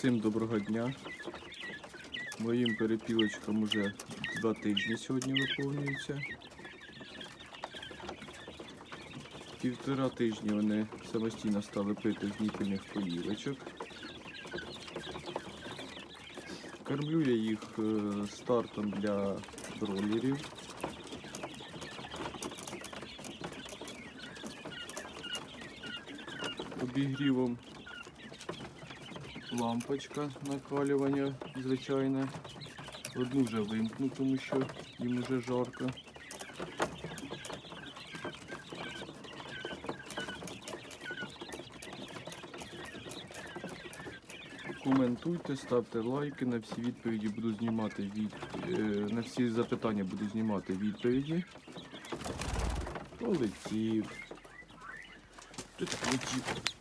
Всім доброго дня. Моїм перепілочкам уже два тижні сьогодні виповнюється. Півтора тижні вони самостійно стали пити з ніпільних поїлочок. Кормлю я їх е, стартом для бролерів. Обігрівом лампочка накалювання звичайне. Одну вже вимкну, тому що їм вже жарко. Коментуйте, ставте лайки, на всі відповіді буду знімати від... е, на всі запитання буду знімати відповіді. Полетів. Тут полетів.